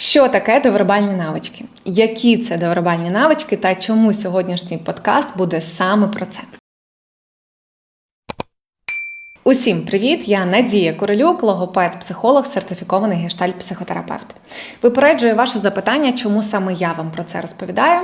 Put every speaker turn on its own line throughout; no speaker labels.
Що таке довербальні навички? Які це довербальні навички та чому сьогоднішній подкаст буде саме про це? Усім привіт! Я Надія Королюк, логопед, психолог, сертифікований гештальт-психотерапевт. Випереджую ваше запитання, чому саме я вам про це розповідаю.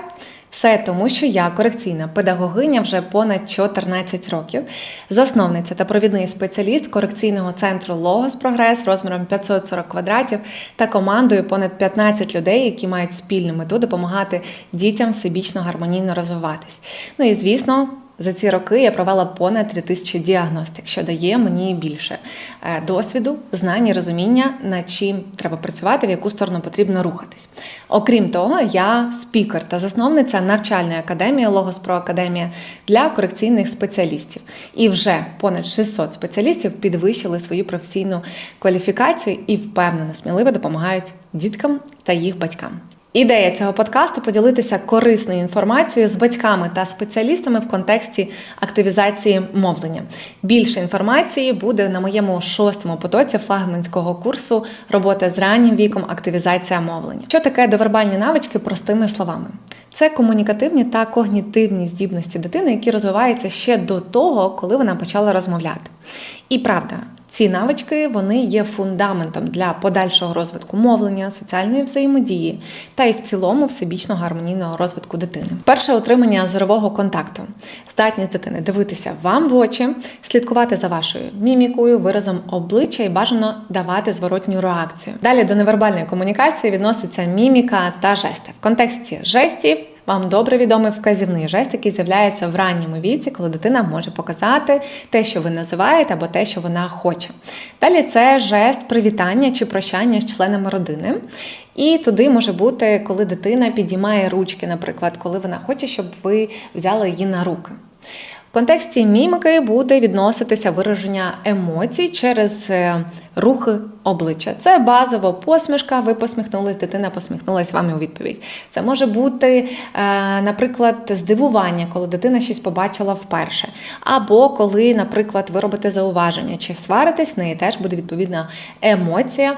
Все тому, що я корекційна педагогиня вже понад 14 років, засновниця та провідний спеціаліст корекційного центру Логос Прогрес розміром 540 квадратів та командою понад 15 людей, які мають спільну мету допомагати дітям всебічно гармонійно розвиватись. Ну і звісно. За ці роки я провела понад 3000 діагностик, що дає мені більше е, досвіду, знань і розуміння, над чим треба працювати, в яку сторону потрібно рухатись. Окрім того, я спікер та засновниця навчальної академії Логос Про Академія для корекційних спеціалістів. І вже понад 600 спеціалістів підвищили свою професійну кваліфікацію і впевнено, сміливо допомагають діткам та їх батькам. Ідея цього подкасту поділитися корисною інформацією з батьками та спеціалістами в контексті активізації мовлення. Більше інформації буде на моєму шостому потоці флагманського курсу робота з раннім віком, активізація мовлення. Що таке довербальні навички простими словами? Це комунікативні та когнітивні здібності дитини, які розвиваються ще до того, коли вона почала розмовляти. І правда, ці навички вони є фундаментом для подальшого розвитку мовлення, соціальної взаємодії та й в цілому всебічного гармонійного розвитку дитини. Перше отримання зорового контакту, здатність дитини дивитися вам в очі, слідкувати за вашою мімікою, виразом обличчя і бажано давати зворотню реакцію. Далі до невербальної комунікації відноситься міміка та жести. В контексті жестів вам добре відомий вказівний жест, який з'являється в ранньому віці, коли дитина може показати те, що ви називаєте, або те, що вона хоче. Далі це жест привітання чи прощання з членами родини. І туди може бути, коли дитина підіймає ручки, наприклад, коли вона хоче, щоб ви взяли її на руки. Контексті мімики буде відноситися вираження емоцій через е, рухи обличчя. Це базово посмішка, ви посміхнулись, дитина посміхнулась вам у відповідь. Це може бути, е, наприклад, здивування, коли дитина щось побачила вперше. Або коли, наприклад, ви робите зауваження чи сваритесь, в неї теж буде відповідна емоція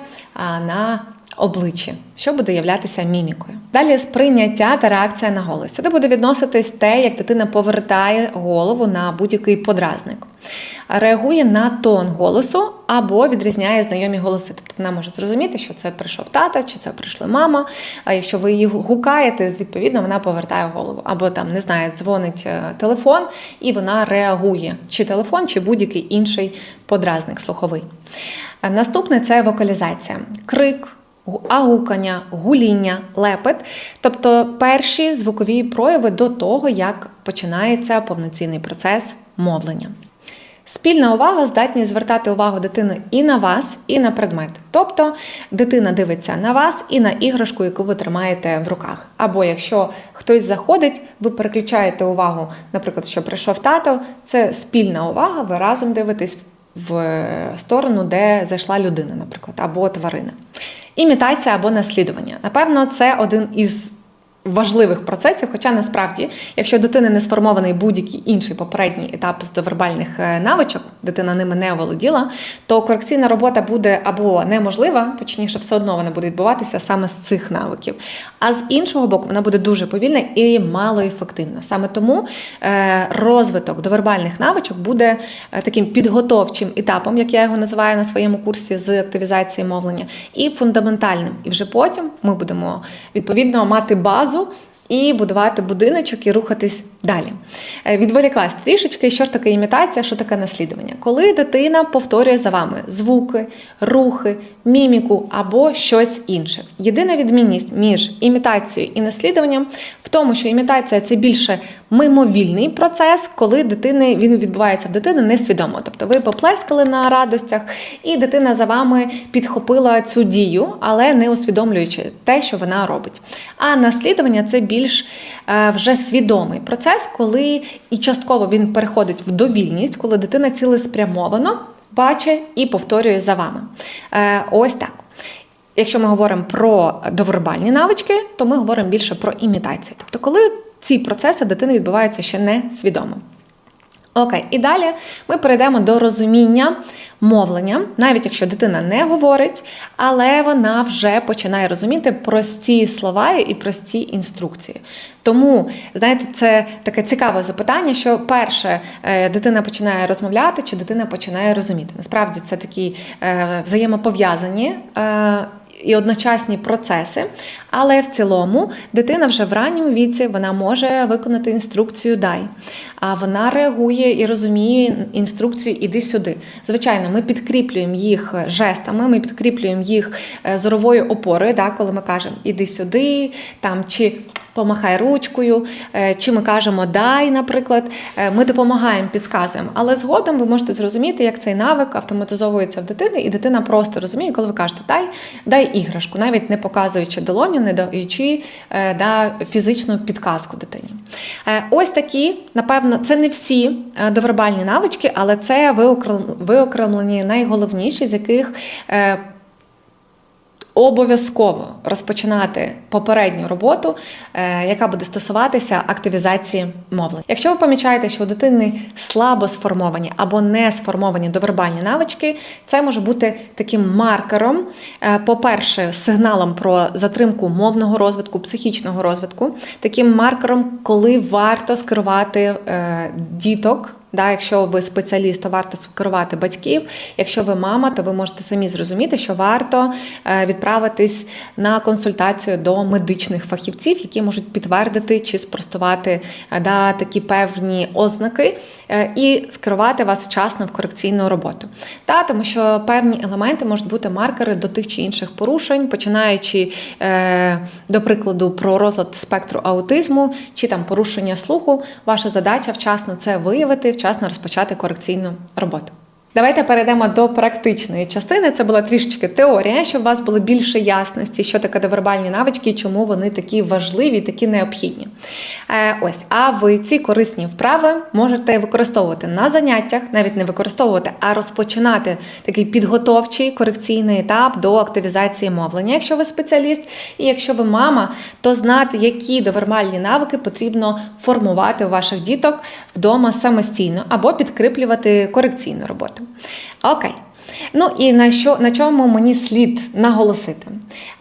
на обличчі, що буде являтися мімікою. Далі сприйняття та реакція на голос. Сюди буде відноситись те, як дитина повертає голову на будь-який подразник. Реагує на тон голосу або відрізняє знайомі голоси. Тобто вона може зрозуміти, що це прийшов тато, чи це прийшли мама. А якщо ви її гукаєте, відповідно вона повертає голову. Або там не знаю, дзвонить е, телефон, і вона реагує, чи телефон, чи будь-який інший подразник слуховий. Наступне це вокалізація. Крик агукання, гуління, лепет, тобто перші звукові прояви до того, як починається повноцінний процес мовлення. Спільна увага здатність звертати увагу дитини і на вас, і на предмет. Тобто дитина дивиться на вас і на іграшку, яку ви тримаєте в руках. Або якщо хтось заходить, ви переключаєте увагу, наприклад, що прийшов тато, це спільна увага, ви разом дивитесь в сторону, де зайшла людина, наприклад, або тварина. Імітація або наслідування. Напевно, це один із важливих процесів. Хоча насправді, якщо дитини не сформований будь-який інший попередній етап з довербальних е, навичок, дитина ними не оволоділа, то корекційна робота буде або неможлива, точніше, все одно вона буде відбуватися саме з цих навиків. А з іншого боку, вона буде дуже повільна і малоефективна. Саме тому е, розвиток довербальних навичок буде е, таким підготовчим етапом, як я його називаю на своєму курсі з активізації мовлення, і фундаментальним. І вже потім ми будемо відповідно мати базу базу і будувати будиночок і рухатись далі. Е, відволіклась трішечки, що таке імітація, що таке наслідування. Коли дитина повторює за вами звуки, рухи, міміку або щось інше. Єдина відмінність між імітацією і наслідуванням в тому, що імітація це більше мимовільний процес, коли дитини він відбувається в дитини несвідомо. Тобто ви поплескали на радостях, і дитина за вами підхопила цю дію, але не усвідомлюючи те, що вона робить. А наслідування це більш е, вже свідомий процес, коли і частково він переходить в довільність, коли дитина цілеспрямовано бачить і повторює за вами. Е, ось так. Якщо ми говоримо про довербальні навички, то ми говоримо більше про імітацію. Тобто, коли ці процеси дитини відбуваються ще не свідомо. Окей, і далі ми перейдемо до розуміння мовлення, навіть якщо дитина не говорить, але вона вже починає розуміти прості слова і прості інструкції. Тому, знаєте, це таке цікаве запитання, що перше е, дитина починає розмовляти, чи дитина починає розуміти. Насправді це такі е, взаємопов'язані. Е, і одночасні процеси, але в цілому дитина вже в ранньому віці вона може виконати інструкцію дай. А вона реагує і розуміє інструкцію Іди сюди. Звичайно, ми підкріплюємо їх жестами, ми підкріплюємо їх зоровою опорою, да, коли ми кажемо Іди сюди, там чи помахай ручкою, е, чи ми кажемо дай, наприклад, е, ми допомагаємо, підказуємо. Але згодом ви можете зрозуміти, як цей навик автоматизовується в дитини, і дитина просто розуміє, коли ви кажете дай дай іграшку, навіть не показуючи долоню, не даючи е, да, фізичну підказку дитині. Ось такі, напевно, це не всі довербальні навички, але це виокремлені найголовніші, з яких обов'язково розпочинати попередню роботу, е, яка буде стосуватися активізації мовлення. Якщо ви помічаєте, що у дитини слабо сформовані або не сформовані довербальні навички, це може бути таким маркером, е, по-перше, сигналом про затримку мовного розвитку, психічного розвитку, таким маркером, коли варто скерувати е, діток. Да, Якщо ви спеціаліст, то варто керувати батьків. Якщо ви мама, то ви можете самі зрозуміти, що варто е, відправитись на консультацію до медичних фахівців, які можуть підтвердити чи спростувати е, да, такі певні ознаки е, і скерувати вас вчасно в корекційну роботу. Да, Тому що певні елементи можуть бути маркери до тих чи інших порушень, починаючи, до прикладу, про розлад спектру аутизму чи там порушення слуху. Ваша задача вчасно це виявити вчасно розпочати корекційну роботу. Давайте перейдемо до практичної частини. Це була трішечки теорія, щоб у вас було більше ясності, що таке довербальні навички і чому вони такі важливі, такі необхідні. Е, ось, а ви ці корисні вправи можете використовувати на заняттях, навіть не використовувати, а розпочинати такий підготовчий корекційний етап до активізації мовлення, якщо ви спеціаліст, і якщо ви мама, то знати, які довербальні навики потрібно формувати у ваших діток вдома самостійно або підкріплювати корекційну роботу. Окей. Ну і на що на чому мені слід наголосити?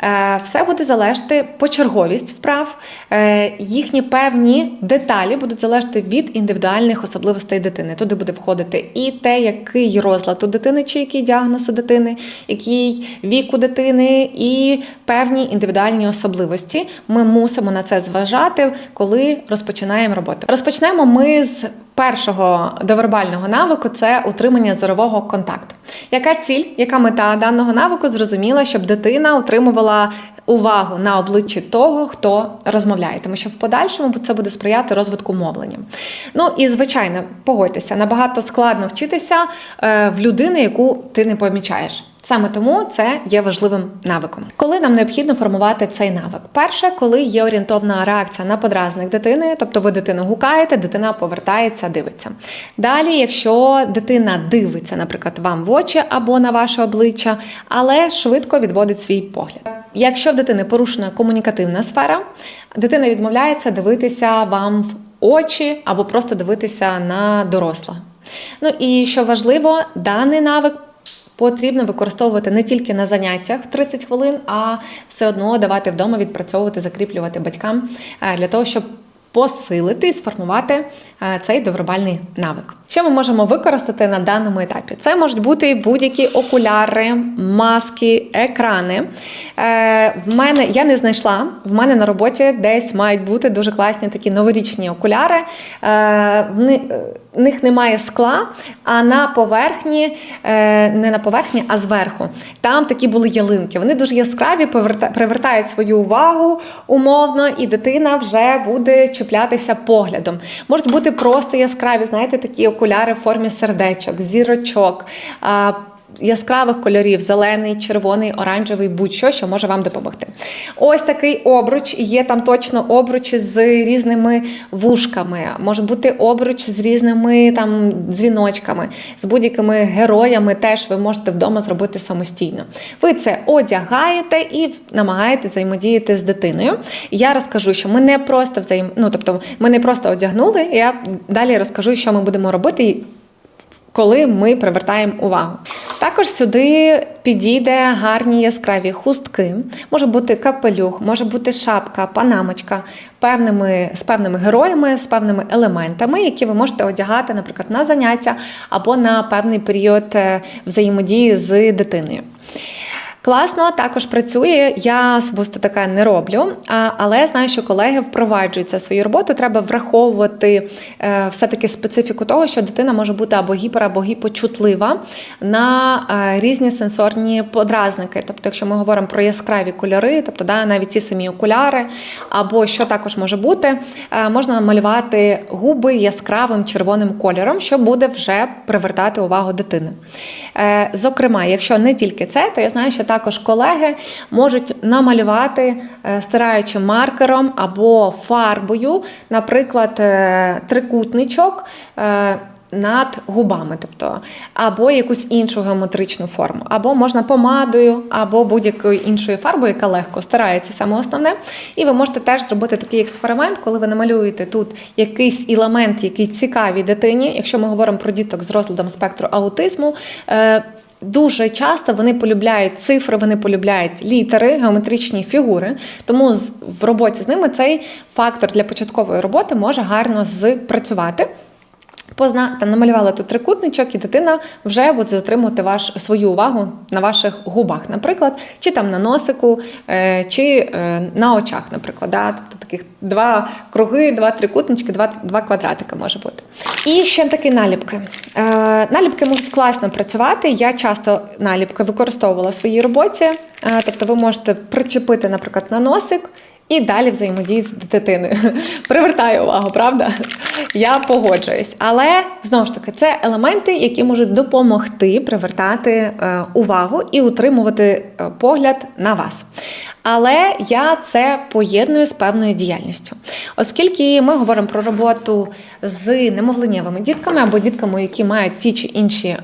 Е, Все буде залежати почерговість вправ, е, їхні певні деталі будуть залежати від індивідуальних особливостей дитини. Туди буде входити і те, який розлад у дитини, чи який діагноз у дитини, який вік у дитини, і певні індивідуальні особливості. Ми мусимо на це зважати, коли розпочинаємо роботу. Розпочнемо ми з першого довербального навику це утримання зорового контакту. Яка ціль, яка мета даного навику? Зрозуміла, щоб дитина утримувала увагу на обличчі того, хто розмовляє, тому що в подальшому це буде сприяти розвитку мовлення. Ну і звичайно, погодьтеся, набагато складно вчитися е, в людини, яку ти не помічаєш. Саме тому це є важливим навиком. Коли нам необхідно формувати цей навик? Перше, коли є орієнтовна реакція на подразник дитини, тобто ви дитину гукаєте, дитина повертається, дивиться. Далі, якщо дитина дивиться, наприклад, вам в очі або на ваше обличчя, але швидко відводить свій погляд. Якщо в дитини порушена комунікативна сфера, дитина відмовляється дивитися вам в очі або просто дивитися на доросла. Ну і що важливо, даний навик потрібно використовувати не тільки на заняттях 30 хвилин, а все одно давати вдома, відпрацьовувати, закріплювати батькам е, для того, щоб посилити і сформувати е, цей довербальний навик. Що ми можемо використати на даному етапі? Це можуть бути будь-які окуляри, маски, екрани. Е, В мене я не знайшла. В мене на роботі десь мають бути дуже класні такі новорічні окуляри. В них немає скла, а на поверхні, е, не на поверхні, а зверху. Там такі були ялинки. Вони дуже яскраві, привертають свою увагу умовно, і дитина вже буде чіплятися поглядом. Можуть бути просто яскраві, знаєте, такі окуляри в формі сердечок, зірочок яскравих кольорів: зелений, червоний, оранжевий, будь-що, що може вам допомогти. Ось такий обруч, є там точно обруч з різними вушками, може бути обруч з різними там дзвіночками, з будь-якими героями теж ви можете вдома зробити самостійно. Ви це одягаєте і намагаєтесь взаємодіяти з дитиною. Я розкажу, що ми не просто взаєм... ну, тобто ми не просто одягнули. Я далі розкажу, що ми будемо робити коли ми привертаємо увагу. Також сюди підійде гарні яскраві хустки, може бути капелюх, може бути шапка, панамочка певними, з певними героями, з певними елементами, які ви можете одягати, наприклад, на заняття або на певний період е, взаємодії з дитиною. Класно також працює. Я особисто таке не роблю, але знаю, що колеги впроваджують це в свою роботу. Треба враховувати е, все-таки специфіку того, що дитина може бути або гіпер, або гіпочутлива на е, різні сенсорні подразники. Тобто, якщо ми говоримо про яскраві кольори, тобто да, навіть ті самі окуляри, або що також може бути, е, можна малювати губи яскравим червоним кольором, що буде вже привертати увагу дитини. Зокрема, якщо не тільки це, то я знаю, що також колеги можуть намалювати, е, стираючи маркером або фарбою, наприклад, е, трикутничок. е, Над губами, тобто, або якусь іншу геометричну форму, або можна помадою, або будь-якою іншою фарбою, яка легко стирається саме основне. І ви можете теж зробити такий експеримент, коли ви намалюєте тут якийсь елемент, який цікавий дитині. Якщо ми говоримо про діток з розладом спектру аутизму. Дуже часто вони полюбляють цифри, вони полюбляють літери, геометричні фігури. Тому в роботі з ними цей фактор для початкової роботи може гарно спрацювати. Позна там намалювала тут трикутничок, і дитина вже буде затримувати ваш свою увагу на ваших губах, наприклад, чи там на носику, е, чи е, на очах, наприклад. Да? Тобто таких два круги, два трикутнички, два, два квадратика може бути. І ще такі наліпки. Е, наліпки можуть класно працювати. Я часто наліпки використовувала в своїй роботі. Тобто, ви можете причепити, наприклад, на носик. І далі взаємодії з дитиною. Привертаю увагу, правда? Я погоджуюсь. Але знову ж таки, це елементи, які можуть допомогти привертати е, увагу і утримувати е, погляд на вас. Але я це поєдную з певною діяльністю. Оскільки ми говоримо про роботу з немовленнєвими дітками або дітками, які мають ті чи інші.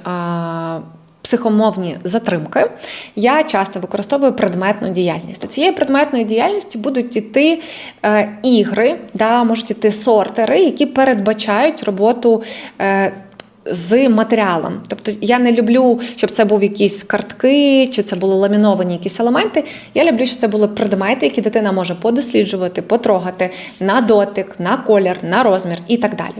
Психомовні затримки, я часто використовую предметну діяльність. До цієї предметної діяльності будуть іти е, ігри, да, можуть іти сортери, які передбачають роботу. Е, з матеріалом. Тобто я не люблю, щоб це був якісь картки, чи це були ламіновані якісь елементи. Я люблю, щоб це були предмети, які дитина може подосліджувати, потрогати на дотик, на колір, на розмір і так далі.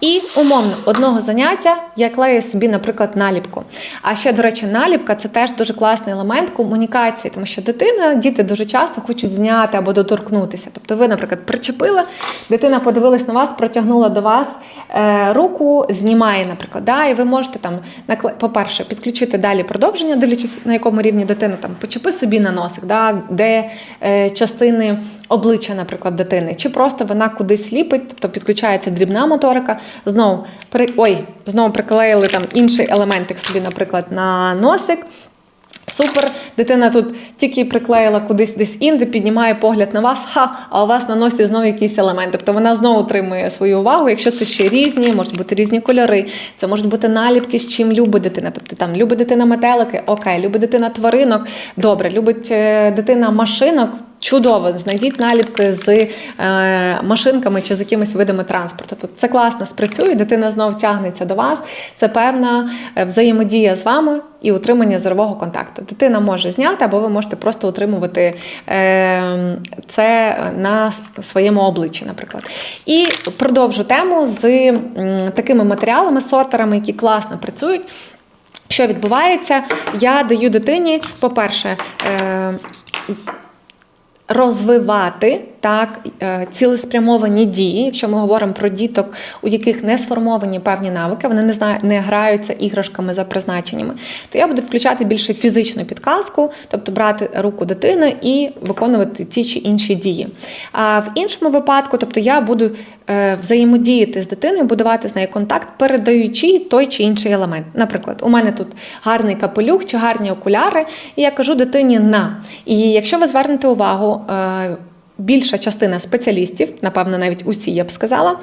І умовно одного заняття я клею собі, наприклад, наліпку. А ще, до речі, наліпка це теж дуже класний елемент комунікації, тому що дитина, діти дуже часто хочуть зняти або доторкнутися. Тобто, ви, наприклад, причепили, дитина подивилась на вас, протягнула до вас е, руку, знімає, наприклад наприклад, да, і ви можете там по-перше, підключити далі продовження, дивлячись на якому рівні дитина там почепи собі на носик, да, де е, частини обличчя, наприклад, дитини, чи просто вона кудись ліпить, тобто підключається дрібна моторика. Знову при ой, знову приклеїли там інший елементик собі, наприклад, на носик. Супер, дитина тут тільки приклеїла кудись десь інде, піднімає погляд на вас, ха, а у вас на носі знову якийсь елемент. Тобто вона знову отримує свою увагу. Якщо це ще різні, можуть бути різні кольори, це можуть бути наліпки, з чим любить дитина. Тобто там любить дитина метелики, окей, любить дитина тваринок, добре, любить е, дитина машинок. Чудово, знайдіть наліпки з е, машинками чи з якимись видами транспорту. Тобто це класно спрацює, дитина знову тягнеться до вас. Це певна е, взаємодія з вами і утримання зорового контакту. Дитина може зняти, або ви можете просто утримувати е, це на своєму обличчі, наприклад. І продовжу тему з м, такими матеріалами, сортерами, які класно працюють. Що відбувається? Я даю дитині, по-перше, е, розвивати так е, цілеспрямовані дії, якщо ми говоримо про діток, у яких не сформовані певні навики, вони не знають, не граються іграшками за призначеннями, то я буду включати більше фізичну підказку, тобто брати руку дитини і виконувати ті чи інші дії. А в іншому випадку, тобто я буду е, взаємодіяти з дитиною, будувати з нею контакт, передаючи той чи інший елемент. Наприклад, у мене тут гарний капелюх чи гарні окуляри, і я кажу дитині на. І якщо ви звернете увагу, е, більша частина спеціалістів, напевно, навіть усі я б сказала,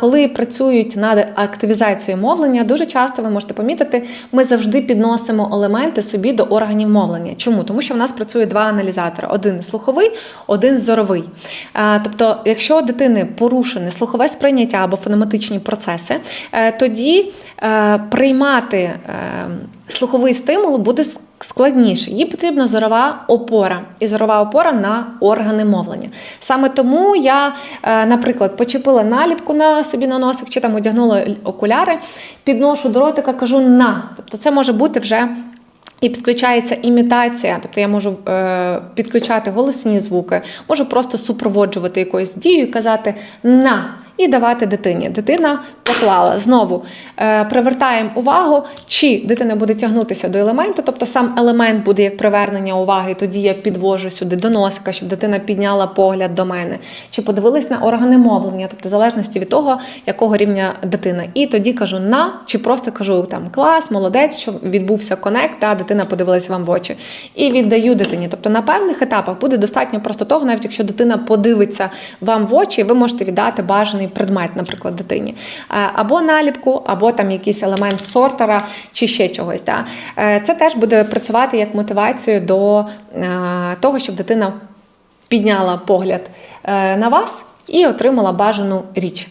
коли працюють над активізацією мовлення, дуже часто ви можете помітити, ми завжди підносимо елементи собі до органів мовлення. Чому? Тому що в нас працює два аналізатори: один слуховий, один зоровий. Тобто, якщо у дитини порушене слухове сприйняття або фонематичні процеси, е, тоді е, приймати е, слуховий стимул буде складніше. Їй потрібна зорова опора і зорова опора на органи мовлення. Саме тому я, е, наприклад, почепила наліпку на собі на носик чи там одягнула окуляри, підношу до ротика, кажу на. Тобто це може бути вже. І підключається імітація, тобто я можу е, підключати голосні звуки, можу просто супроводжувати якоюсь дією і казати на і давати дитині. Дитина поклала. Знову е, привертаємо увагу, чи дитина буде тягнутися до елементу, тобто сам елемент буде як привернення уваги, тоді я підвожу сюди до носика, щоб дитина підняла погляд до мене, чи подивилась на органи мовлення, тобто в залежності від того, якого рівня дитина. І тоді кажу на, чи просто кажу там клас, молодець, що відбувся конект, та дитина подивилася вам в очі. І віддаю дитині. Тобто на певних етапах буде достатньо просто того, навіть якщо дитина подивиться вам в очі, ви можете віддати бажаний предмет, наприклад, дитині. Е, Або наліпку, або там якийсь елемент сортера чи ще чогось. Да? Е, Це теж буде працювати як мотивацію до е, того, щоб дитина підняла погляд на вас і отримала бажану річ.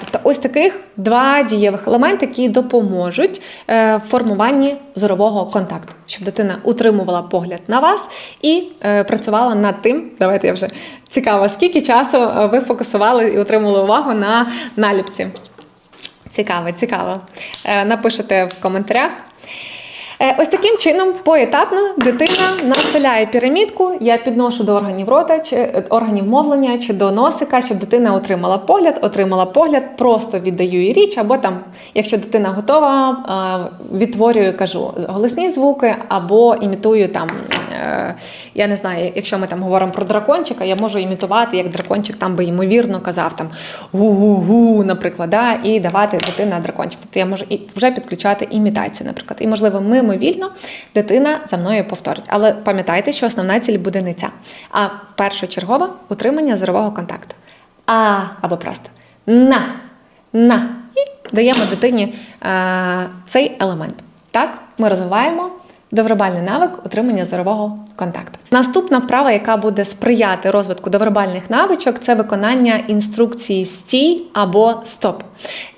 Тобто, ось таких два дієвих елементи, які допоможуть в формуванні зорового контакту, щоб дитина утримувала погляд на вас і працювала над тим. Давайте я вже цікаво, скільки часу ви фокусували і отримали увагу на наліпці. Цікаво, цікаво. Е, Напишете в коментарях. Е, Ось таким чином, поетапно дитина населяє пірамідку. Я підношу до органів рота, чи е, органів мовлення, чи до носика, щоб дитина отримала погляд, отримала погляд, просто віддаю їй річ, або там, якщо дитина готова, відтворюю, кажу голосні звуки, або імітую там. Е, Я не знаю, якщо ми там говоримо про дракончика, я можу імітувати, як дракончик там би ймовірно казав там гу-гу-гу, наприклад, да, і давати дитина дракончик. Тобто я можу і вже підключати імітацію, наприклад. І можливо, мимовільно дитина за мною повторить. Але пам'ятайте, що основна ціль буде не ця, а першочергова утримання зорового контакту. А або просто на, на. І даємо дитині е, цей елемент. Так, ми розвиваємо Довербальний навик утримання зорового контакту. Наступна вправа, яка буде сприяти розвитку довербальних навичок, це виконання інструкції стій або стоп.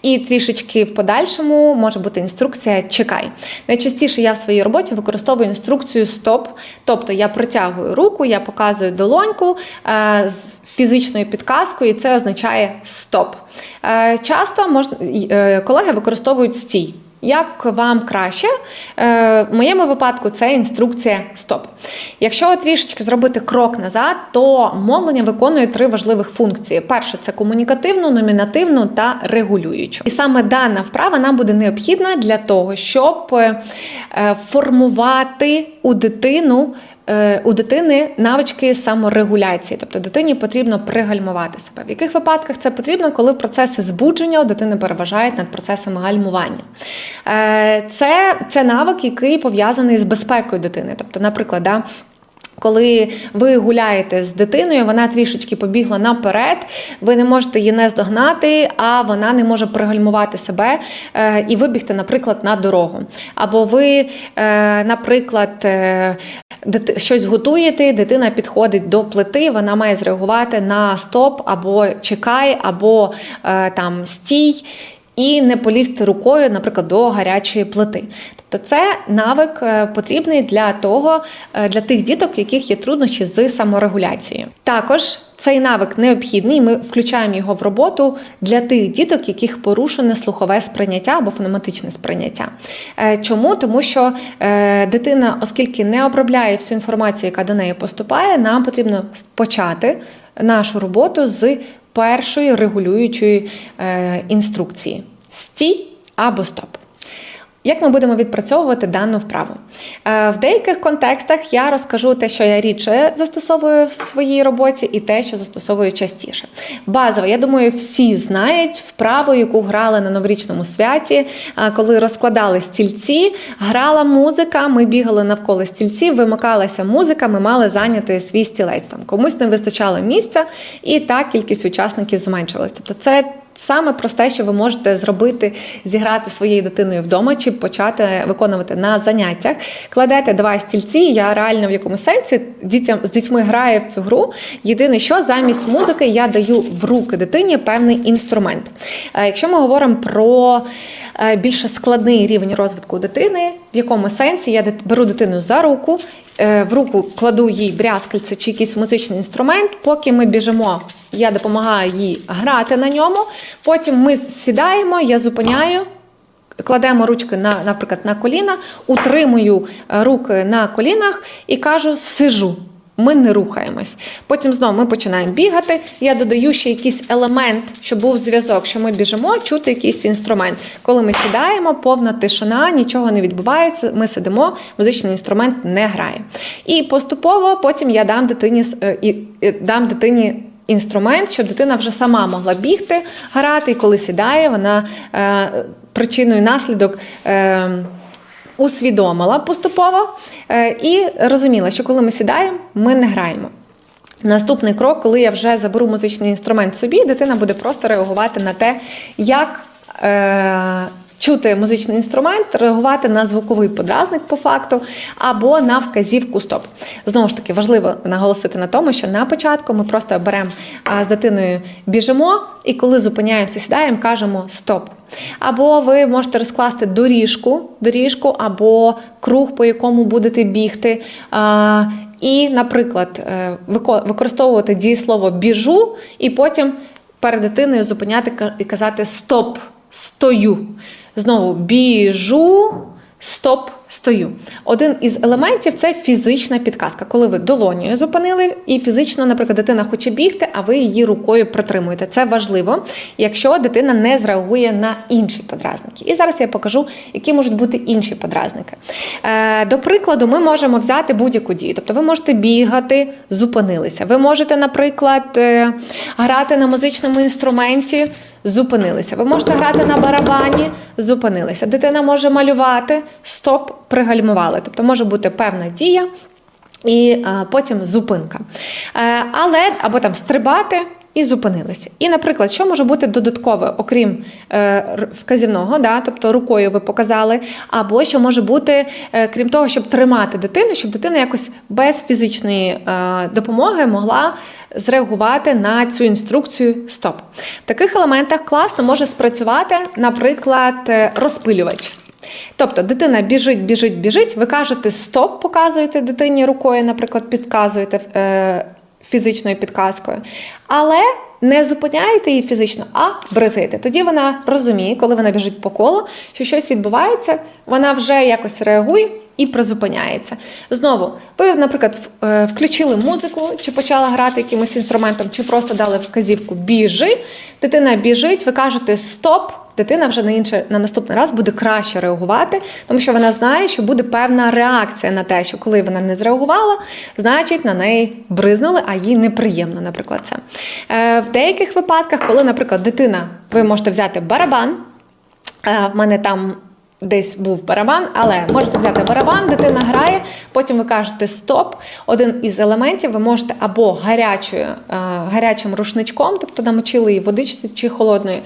І трішечки в подальшому може бути інструкція чекай. Найчастіше я в своїй роботі використовую інструкцію стоп, тобто я протягую руку, я показую долоньку е, з фізичною підказкою, і це означає стоп. Е, часто можна, е, колеги використовують стій. Як вам краще? Е, В моєму випадку це інструкція стоп. Якщо трішечки зробити крок назад, то мовлення виконує три важливих функції: перше це комунікативну, номінативну та регулюючу. І саме дана вправа нам буде необхідна для того, щоб е, формувати у дитину. Е, У дитини навички саморегуляції, тобто дитині потрібно пригальмувати себе. В яких випадках це потрібно, коли процеси збудження у дитини переважають над процесами гальмування? Е, Це, це навик, який пов'язаний з безпекою дитини. Тобто, наприклад, да, коли ви гуляєте з дитиною, вона трішечки побігла наперед, ви не можете її не здогнати, а вона не може пригальмувати себе е, і вибігти, наприклад, на дорогу. Або ви, е, наприклад, е, щось готуєте, дитина підходить до плити, вона має зреагувати на стоп, або чекай, або там стій. І не полізти рукою, наприклад, до гарячої плити. Тобто, це навик е, потрібний для того, е, для тих діток, у яких є труднощі з саморегуляцією. Також цей навик необхідний. Ми включаємо його в роботу для тих діток, яких порушене слухове сприйняття або фонематичне сприйняття. Е, Чому? Тому що дитина, оскільки не обробляє всю інформацію, яка до неї поступає, нам потрібно почати нашу роботу з першої регулюючої інструкції: стій або стоп. Як ми будемо відпрацьовувати дану вправу? Е, В деяких контекстах я розкажу те, що я рідше застосовую в своїй роботі, і те, що застосовую частіше. Базово, я думаю, всі знають вправу, яку грали на новорічному святі, коли розкладали стільці, грала музика, ми бігали навколо стільців, вимикалася музика, ми мали зайняти свій стілець. Там комусь не вистачало місця, і так кількість учасників зменшилась. Тобто, це Саме просте, що ви можете зробити, зіграти своєю дитиною вдома чи почати виконувати на заняттях. Кладете два стільці. Я реально в якомусь сенсі дітям з дітьми граю в цю гру. Єдине, що замість музики я даю в руки дитині певний інструмент. Е, Якщо ми говоримо про е, більше складний рівень розвитку дитини, в якому сенсі я беру дитину за руку, е, в руку кладу їй брязкальце чи якийсь музичний інструмент, поки ми біжимо. Я допомагаю їй грати на ньому. Потім ми сідаємо, я зупиняю, кладемо ручки на, наприклад, на коліна, утримую е, руки на колінах і кажу сижу. Ми не рухаємось. Потім знову ми починаємо бігати. Я додаю ще якийсь елемент, щоб був зв'язок, що ми біжимо, чути якийсь інструмент. Коли ми сідаємо, повна тишина, нічого не відбувається. Ми сидимо, музичний інструмент не грає. І поступово потім я дам дитині е, дам дитині. Інструмент, щоб дитина вже сама могла бігти, грати, і коли сідає, вона е, причиною наслідок. Е, усвідомила поступово е, і розуміла, що коли ми сідаємо, ми не граємо. Наступний крок, коли я вже заберу музичний інструмент собі, дитина буде просто реагувати на те, як е, чути музичний інструмент, реагувати на звуковий подразник по факту, або на вказівку стоп. Знову ж таки, важливо наголосити на тому, що на початку ми просто беремо з дитиною біжимо, і коли зупиняємося, сідаємо, кажемо стоп. Або ви можете розкласти доріжку, доріжку або круг, по якому будете бігти. І, наприклад, е, вико- використовувати дієслово біжу, і потім перед дитиною зупиняти і казати стоп, стою. Знову біжу, стоп, стою. Один із елементів це фізична підказка. Коли ви долонію зупинили, і фізично, наприклад, дитина хоче бігти, а ви її рукою притримуєте. Це важливо, якщо дитина не зреагує на інші подразники. І зараз я покажу, які можуть бути інші подразники. Е, до прикладу, ми можемо взяти будь-яку дію. Тобто, ви можете бігати, зупинилися. Ви можете, наприклад, е, грати на музичному інструменті. Зупинилися. Ви можете грати на барабані, зупинилися. Дитина може малювати, стоп, пригальмували. Тобто може бути певна дія, і а, потім зупинка. Е, але або там стрибати. І зупинилися. І, наприклад, що може бути додаткове, окрім е, вказівного, да, тобто рукою ви показали, або що може бути, е, крім того, щоб тримати дитину, щоб дитина якось без фізичної е, допомоги могла зреагувати на цю інструкцію стоп. В таких елементах класно може спрацювати, наприклад, е, розпилювач. Тобто дитина біжить, біжить, біжить. Ви кажете стоп, показуєте дитині рукою, наприклад, підказуєте е, фізичною підказкою, але не зупиняєте її фізично, а бризаєте. Тоді вона розуміє, коли вона біжить по колу, що щось відбувається, вона вже якось реагує. І призупиняється. Знову, ви, наприклад, е, включили музику, чи почала грати якимось інструментом, чи просто дали вказівку біжи. Дитина біжить, ви кажете стоп. Дитина вже на інше на наступний раз буде краще реагувати, тому що вона знає, що буде певна реакція на те, що коли вона не зреагувала, значить на неї бризнули, а їй неприємно, наприклад, це. Е, в деяких випадках, коли, наприклад, дитина, ви можете взяти барабан. Е, В мене там десь був барабан, але можете взяти барабан, дитина грає, потім ви кажете стоп. Один із елементів ви можете або гарячою, е, гарячим рушничком, тобто намочили її водичці чи холодною,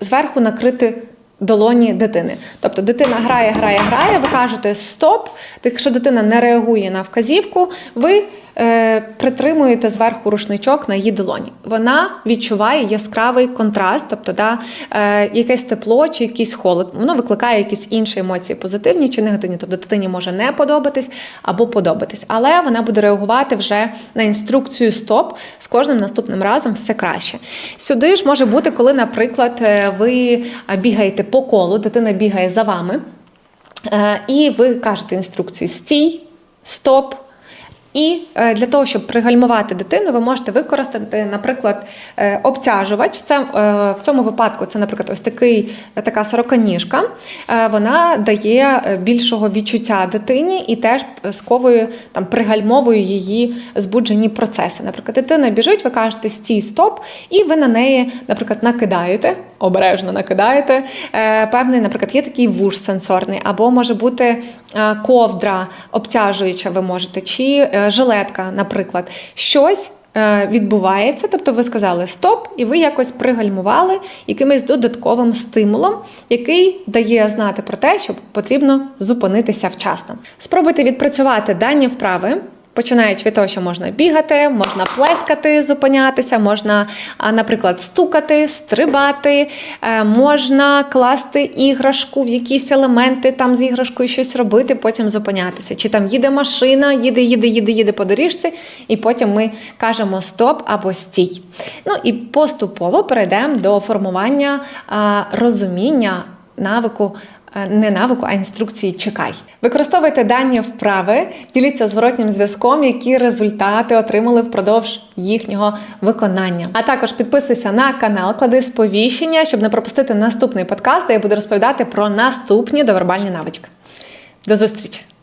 зверху накрити. Долоні дитини. Тобто дитина грає, грає, грає, ви кажете стоп. Якщо дитина не реагує на вказівку, ви е, притримуєте зверху рушничок на її долоні. Вона відчуває яскравий контраст, тобто да, е, якесь тепло чи якийсь холод. Воно викликає якісь інші емоції, позитивні чи негативні. Тобто дитині може не подобатись або подобатись, але вона буде реагувати вже на інструкцію стоп з кожним наступним разом все краще. Сюди ж може бути, коли, наприклад, е, ви бігаєте по колу, дитина бігає за вами, і ви кажете інструкції стій, стоп. І е, для того, щоб пригальмувати дитину, ви можете використати, наприклад, е, обтяжувач. Це е, в цьому випадку це, наприклад, ось такий така сороканіжка. Вона дає більшого відчуття дитині і теж сковує там пригальмовує її збуджені процеси. Наприклад, дитина біжить, ви кажете стій, стоп, і ви на неї, наприклад, накидаєте, обережно накидаєте. е, Певний, наприклад, є такий вуш сенсорний, або може бути е, ковдра обтяжуюча, ви можете, чи е, жилетка, наприклад, щось. Відбувається, тобто ви сказали стоп, і ви якось пригальмували якимось додатковим стимулом, який дає знати про те, що потрібно зупинитися вчасно. Спробуйте відпрацювати дані вправи. Починаючи від того, що можна бігати, можна плескати, зупинятися, можна, наприклад, стукати, стрибати, е, можна класти іграшку в якісь елементи, там з іграшкою щось робити, потім зупинятися. Чи там їде машина, їде, їде, їде, їде по доріжці, і потім ми кажемо стоп або стій. Ну і поступово перейдемо до формування розуміння навику не навику, а інструкції чекай. Використовуйте дані вправи, діліться зворотнім зв'язком, які результати отримали впродовж їхнього виконання. А також підписуйся на канал, клади сповіщення, щоб не пропустити наступний подкаст, де я буду розповідати про наступні довербальні навички. До зустрічі!